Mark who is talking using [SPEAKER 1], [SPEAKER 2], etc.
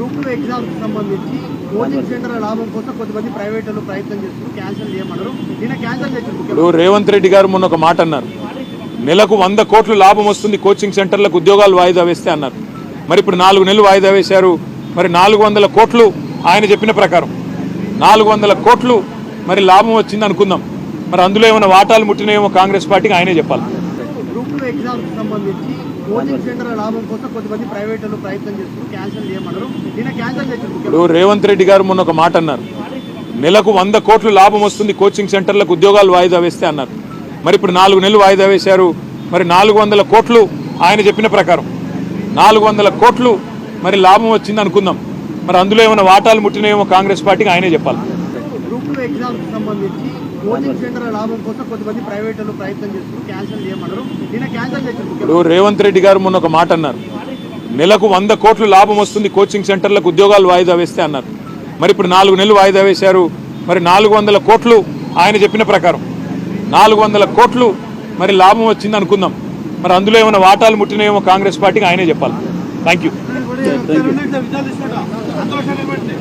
[SPEAKER 1] Group two exams సంబంధించి coaching centre లాభం కోసం కొంతమంది ప్రైవేట్లు ప్రయత్నం చేస్తున్నారు క్యాన్సిల్ చేయమన్నారు. నిన్న క్యాన్సిల్ చేశారు
[SPEAKER 2] రేవంత్ రెడ్డి గారు మొన్న ఒక మాట అన్నారు. నెలకు వంద కోట్లు లాభం వస్తుంది కోచింగ్ సెంటర్లకు ఉద్యోగాలు వాయిదా వేస్తే అన్నారు. మరి ఇప్పుడు నాలుగు నెలలు వాయిదా వేశారు. మరి నాలుగు వందల కోట్లు ఆయన చెప్పిన ప్రకారం. నాలుగు వందల కోట్లు మరి లాభం వచ్చింది అనుకుందాం. మరి అందులో ఏమైనా వాటాలు ముట్టినాయేమో కాంగ్రెస్ పార్టీకి ఆయనే చెప్పాలి.
[SPEAKER 1] గ్రూప్ టూ ఎగ్జామ్స్ సంబంధించి కోచింగ్ సెంటర్ లాభం కోసం కొంతమంది ప్రైవేట్లు ప్రయత్నం చేస్తున్నారు. క్యాన్సిల్ చేయమన్నారు నిన్న క్యాన్సిల్ చేశారు
[SPEAKER 2] ఇప్పుడు రేవంత్ రెడ్డి గారు మొన్న ఒక మాట అన్నారు. నెలకు వంద కోట్లు లాభం వస్తుంది కోచింగ్ సెంటర్లకు ఉద్యోగాలు వాయిదా వేస్తే అన్నారు. మరి ఇప్పుడు నాలుగు నెలలు వాయిదా వేశారు. మరి నాలుగు వందల కోట్లు ఆయన చెప్పిన ప్రకారం. నాలుగు వందల కోట్లు మరి లాభం వచ్చింది అనుకుందాం. మరి అందులో ఏమైనా వాటాలు ముట్టినాయేమో కాంగ్రెస్ పార్టీకి ఆయనే చెప్పాలి.
[SPEAKER 1] కోచింగ్ సెంటర్ లాభం కోసం కొంతమంది ప్రైవేట్లు ప్రయత్నం చేస్తున్నారు క్యాన్సిల్ చేయమన్నారు నిన్న క్యాన్సిల్ చేశారు ముఖ్యమంత్రి
[SPEAKER 2] ఇప్పుడు రేవంత్ రెడ్డి గారు మొన్న ఒక మాట అన్నారు. నెలకు వంద కోట్లు లాభం వస్తుంది కోచింగ్ సెంటర్లకు ఉద్యోగాలు వాయిదా వేస్తే అన్నారు. మరి ఇప్పుడు నాలుగు నెలలు వాయిదా వేశారు. మరి నాలుగు వందల కోట్లు ఆయన చెప్పిన ప్రకారం. నాలుగు వందల కోట్లు మరి లాభం వచ్చింది అనుకుందాం. మరి అందులో ఏమైనా వాటాలు ముట్టినాయేమో కాంగ్రెస్ పార్టీకి ఆయనే చెప్పాలి. Thank you